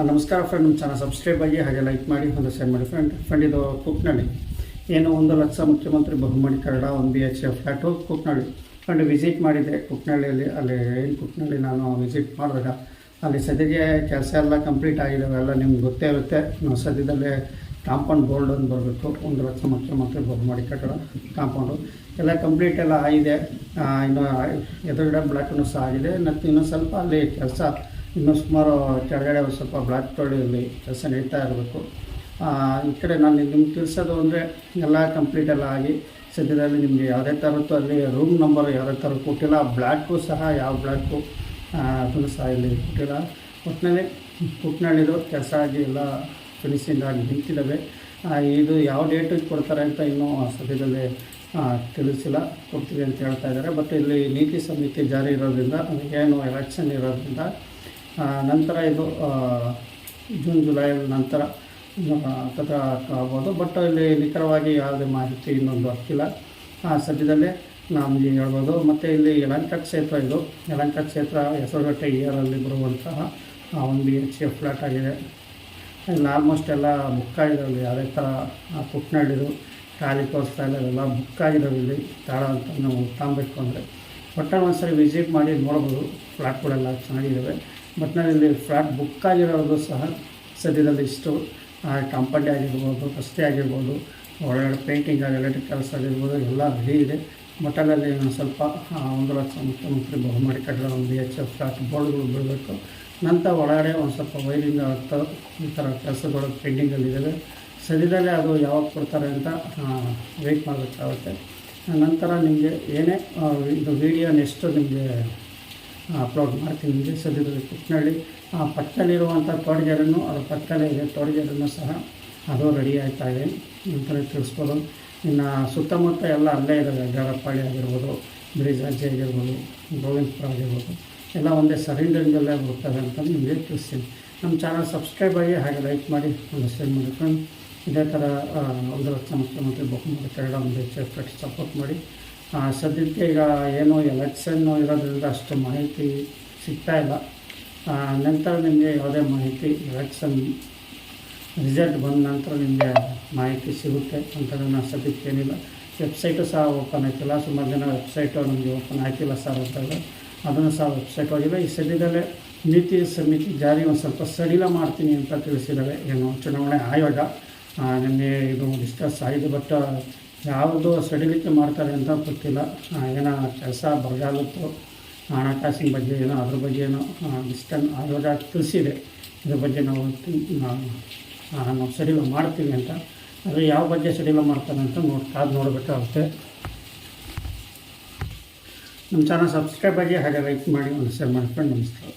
ನಮಸ್ಕಾರ ಫ್ರೆಂಡ್ ನಮ್ಮ channel subscribe ಆಗಿ ಹಾಗೆ ಲೈಕ್ ಮಾಡಿ, ಒಂದು ಶೇರ್ ಮಾಡಿ ಫ್ರೆಂಡ್ ಫ್ರೆಂಡ್ ಇದು ಕುಕ್ನಳ್ಳಿ ಏನು ಒಂದು ಲಕ್ಷ ಮುಖ್ಯಮಂತ್ರಿ ಬಹುಮಾನಿ Karada one B H F flat Kuknalli friend visit ಮಾಡಿದ್ದೆ ಕುಕ್ನಳ್ಳಿಯಲ್ಲಿ ಅಲ್ಲಿ ಏನು ಕುಕ್ನಳ್ಳಿ ನಾನು ವಿಸಿಟ್ ಮಾಡಿದಾಗ, ಅಲ್ಲಿ ಸದ್ಯಕ್ಕೆ ಕೆಲಸ ಎಲ್ಲ ಕಂಪ್ಲೀಟ್ ಆಗಿದ್ದಾವೆ ಎಲ್ಲ ನಿಮ್ಗೆ ಗೊತ್ತೇ ಇರುತ್ತೆ. ನಾವು ಸದ್ಯದಲ್ಲೇ ಕಾಂಪೌಂಡ್ ಗೋಲ್ಡ್ ಅಂತ ಬರಬೇಕು. ಒಂದು ಲಕ್ಷ ಮುಖ್ಯಮಂತ್ರಿ ಬಹುಮಾಡಿ ಕಟ್ಟಡ ಕಾಂಪೌಂಡು. ಎಲ್ಲ ಕಂಪ್ಲೀಟ್ ಎಲ್ಲ ಆಗಿದೆ. ಇನ್ನು ಎದುರುಗಡೆ ಬ್ಲಾಕ್ನು ಸಹ ಆಗಿದೆ. ಮತ್ತು ಇನ್ನೂ ಸ್ವಲ್ಪ ಅಲ್ಲಿ ಕೆಲಸ ಇನ್ನೂ ಸುಮಾರು ಕೆಳಗಡೆ ಸ್ವಲ್ಪ ಬ್ಲಾಕ್ ತೊಳೆಯಲ್ಲಿ ಕೆಲಸ ನಡೀತಾ ಇರಬೇಕು. ಈ ಕಡೆ ನಾನು ನಿಮ್ಗೆ ತಿಳಿಸೋದು ಅಂದರೆ ಎಲ್ಲ ಕಂಪ್ಲೀಟ್ ಎಲ್ಲ ಆಗಿ ಸದ್ಯದಲ್ಲಿ ನಿಮಗೆ ಯಾವುದೇ ಥರದ್ದು ಅಲ್ಲಿ ರೂಮ್ ನಂಬರ್ ಯಾವುದೇ ಥರ ಕೊಟ್ಟಿಲ್ಲ. ಬ್ಲ್ಯಾಕು ಸಹ ಯಾವ ಬ್ಲ್ಯಾಕು ಅದನ್ನು ಸಹ ಇಲ್ಲಿ ಕೊಟ್ಟಿಲ್ಲ. ಒಟ್ಟಿನಲ್ಲಿ ಕುಟ್ನಳ್ಳಿದು ಕೆಲಸ ಆಗಿ ಎಲ್ಲ ಫಿನಿಶಿಂಗ್ ಆಗಿ ನಿಂತಿದ್ದಾವೆ. ಇದು ಯಾವ ಡೇಟಿಗೆ ಕೊಡ್ತಾರೆ ಅಂತ ಇನ್ನೂ ಸದ್ಯದಲ್ಲಿ ತಿಳಿಸಿಲ್ಲ. ಕೊಡ್ತೀವಿ ಅಂತ ಹೇಳ್ತಾ ಇದ್ದಾರೆ. ಬಟ್ ಇಲ್ಲಿ ನೀತಿ ಸಮಿತಿ ಜಾರಿ ಇರೋದ್ರಿಂದ ಏನು ಎಲೆಕ್ಷನ್ ಇರೋದ್ರಿಂದ ನಂತರ ಇದು ಜೂನ್ ಜುಲೈ ನಂತರ ತತ್ರ ಆಗ್ಬೋದು. ಬಟ್ ಇಲ್ಲಿ ನಿಖರವಾಗಿ ಯಾವುದೇ ಮಾಹಿತಿ ಇನ್ನೊಂದು ಹಕ್ಕಿಲ್ಲ ಆ, ಸದ್ಯದಲ್ಲೇ ನಮಗೆ ಹೇಳ್ಬೋದು. ಮತ್ತು ಇಲ್ಲಿ ಯಲಂಕ ಕ್ಷೇತ್ರ ಇದು. ಯಲಂಕ ಕ್ಷೇತ್ರ ಹೆಸರುಘಟ್ಟ ಇಯರಲ್ಲಿ ಬರುವಂತಹ ಒಂದು ಬಿ ಎಚ್ ಎಫ್ ಫ್ಲಾಟ್ ಆಗಿದೆ. ಇಲ್ಲಿ ಆಲ್ಮೋಸ್ಟ್ ಎಲ್ಲ ಬುಕ್ ಆಗಿದಾವೆ. ಯಾವುದೇ ಥರ ಕುಟ್ನಾಡಿದು ಖಾಲಿ ತೋರಿಸ್ತಾ ಇಲ್ಲ ಎಲ್ಲ ಬುಕ್ ಇಲ್ಲಿ. ತಾಳ ಅಂತ ನಾವು ತಾಂಬೇಕು ಅಂದರೆ. ಒಟ್ಟಾರೆ ಒಂದ್ಸರಿ ವಿಸಿಟ್ ಮಾಡಿ ನೋಡ್ಬೋದು. ಫ್ಲಾಟ್ಗಳೆಲ್ಲ ಚೆನ್ನಾಗಿದ್ದಾವೆ ಬಟ್ ಫ್ಲಾಟ್ ಬುಕ್ ಆಗಿರೋದು ಸಹ ಸದ್ಯದಲ್ಲಿ ಇಷ್ಟು ಕಾಂಪೌಂಡ್ ಆಗಿರ್ಬೋದು ರಸ್ತೆ ಆಗಿರ್ಬೋದು, ಒಳಗಡೆ ಪೇಂಟಿಂಗ್ ಎಲೆಕ್ಟ್ರಿಕ್ ಕೆಲಸ ಆಗಿರ್ಬೋದು, ಎಲ್ಲ ರೆಡಿ ಇದೆ. ಮಟನಲ್ಲಿ ಸ್ವಲ್ಪ ಒಂದು ಲಕ್ಷ ಮುಖ್ಯಮಂತ್ರಿ ಬಹುಮಾಡಿ ಕಟ್ಟಡ ಒಂದು ಬಿ ಎಚ್ ಎಫ್ ಫ್ಲಾಟ್ ಬೋರ್ಡ್ಗಳು ಬಿಡಬೇಕು. ನಂತರ ಒಳಗಡೆ ಒಂದು ಸ್ವಲ್ಪ ವೈರಿಂಗ್ ಆಗ್ತಾ, ಈ ಥರ ಕೆಲಸಗಳು ಪೆಂಡಿಂಗಲ್ಲಿದ್ದಾವೆ ಸದ್ಯದಲ್ಲೇ ಅದು ಯಾವಾಗ ಕೊಡ್ತಾರೆ ಅಂತ ವೆಯ್ಟ್ ಮಾಡಬೇಕಾಗುತ್ತೆ. ನಂತರ ನಿಮಗೆ ಏನೇ ಇದು ವಿಡಿಯೋ ನೆಕ್ಸ್ಟು ನಿಮಗೆ ಅಪ್ಲೋಡ್ ಮಾಡ್ತೀನಿ ನಿಮಗೆ ಸದ್ಯದಲ್ಲಿ ಕುಟ್ನಳ್ಳಿ ಆ, ಪಕ್ಕದಲ್ಲಿರುವಂಥ ತೋಟಗೆರೆನೂ ಅದರ ಪಕ್ಕದಲ್ಲೇ ಇದೆ ತೋಟಗೆರೆನೂ ಸಹ ಅದು ರೆಡಿ ಆಗ್ತಾ ಇದೆ. ನಂತರ ತಿಳಿಸ್ಬೋದು. ಇನ್ನು ಸುತ್ತಮುತ್ತ ಎಲ್ಲ ಅಲ್ಲೇ ಇದ್ದಾವೆ. ಜಾರಪ್ಪಾಡಿ ಆಗಿರ್ಬೋದು, ಬ್ರಿಜ್ ಅಜ್ಜೆ ಆಗಿರ್ಬೋದು, ಗೋವಿಂದಪುರ ಆಗಿರ್ಬೋದು. ಎಲ್ಲ ಒಂದೇ ಸರೌಂಡಿಂಗಲ್ಲೇ ಬರ್ತವೆ ಅಂತ ನಿಮಗೆ ತಿಳಿಸ್ತೀನಿ. ನಮ್ಮ ಚಾನಲ್ ಸಬ್ಸ್ಕ್ರೈಬ್ ಆಗಿ ಹಾಗೆ ಲೈಕ್ ಮಾಡಿ, ಒಂದು ಶೇರ್ ಮಾಡಿಕೊಂಡು ಇದೇ ಥರ ಒಂದು ಲಕ್ಷ ಮುಖ್ಯಮಂತ್ರಿ ಬಹುಮತ ಕನ್ನಡ ಒಂದು ಸಪೋರ್ಟ್ ಮಾಡಿ. ಸದ್ಯಕ್ಕೆ ಈಗ ಏನು ಎಲೆಕ್ಷನ್ನು ಇರೋದ್ರಿಂದ ಅಷ್ಟು ಮಾಹಿತಿ ಸಿಗ್ತಾ ಇಲ್ಲ. ನಂತರ ನಿಮಗೆ ಯಾವುದೇ ಮಾಹಿತಿ, ಎಲೆಕ್ಷನ್ ರಿಸಲ್ಟ್ ಬಂದ ನಂತರ ನಿಮಗೆ ಮಾಹಿತಿ ಸಿಗುತ್ತೆ ಅಂತ ನಾನು ಸದ್ಯಕ್ಕೆ ಏನಿಲ್ಲ. ವೆಬ್ಸೈಟು ಸಹ ಓಪನ್ ಆಯ್ತಿಲ್ಲ. ಸುಮಾರು ಜನ ವೆಬ್ಸೈಟು ನಮಗೆ ಓಪನ್ ಆಯ್ತಿಲ್ಲ ಸರ್ ಅಂತ ಅದನ್ನು ಸಹ ವೆಬ್ಸೈಟ್ ಹೋಗಿಲ್ಲ ಈ ಸದ್ಯದಲ್ಲೇ ನೀತಿ ಸಮಿತಿ ಜಾರಿ ಒಂದು ಸ್ವಲ್ಪ ಸಡಿಲ ಮಾಡ್ತೀನಿ ಅಂತ ತಿಳಿಸಿದ್ದಾರೆ. ಏನು ಚುನಾವಣೆ ಆಯೋಗ. ನಿಮಗೆ ಇದು ಡಿಸ್ಕಸ್ ಆಗಿದೆ ಬಟ್ ಯಾವುದು ಸಡಿಲಿಕೆ ಮಾಡ್ತಾರೆ ಅಂತ ಗೊತ್ತಿಲ್ಲ. ಏನೋ ಕೆಲಸ ಬರಗಾಲತ್ತು ಹಣಕಾಸಿನ ಬಗ್ಗೆ ಏನೋ, ಅದ್ರ ಬಗ್ಗೆ ಏನೋ ಇಷ್ಟನ್ನು ಆಯೋಗ ತಿಳಿಸಿದೆ. ಇದ್ರ ಬಗ್ಗೆ ನಾವು ನಾವು ಸಡಿಲ ಮಾಡ್ತೀವಿ ಅಂತ. ಆದರೆ ಯಾವ ಬಗ್ಗೆ ಸಡಿಲ ಮಾಡ್ತಾರೆ ಅಂತ ನೋಡಿ ಕಾದು ನೋಡಬೇಕಾಗುತ್ತೆ. ನಮ್ಮ ಚಾನಲ್ ಸಬ್ಸ್ಕ್ರೈಬ್ ಆಗಿ ಹಾಗೆ ಲೈಕ್ ಮಾಡಿ, ಒಂದು ಶೇರ್ ಮಾಡ್ಕೊಂಡು ನಮಸ್ಕಾರ.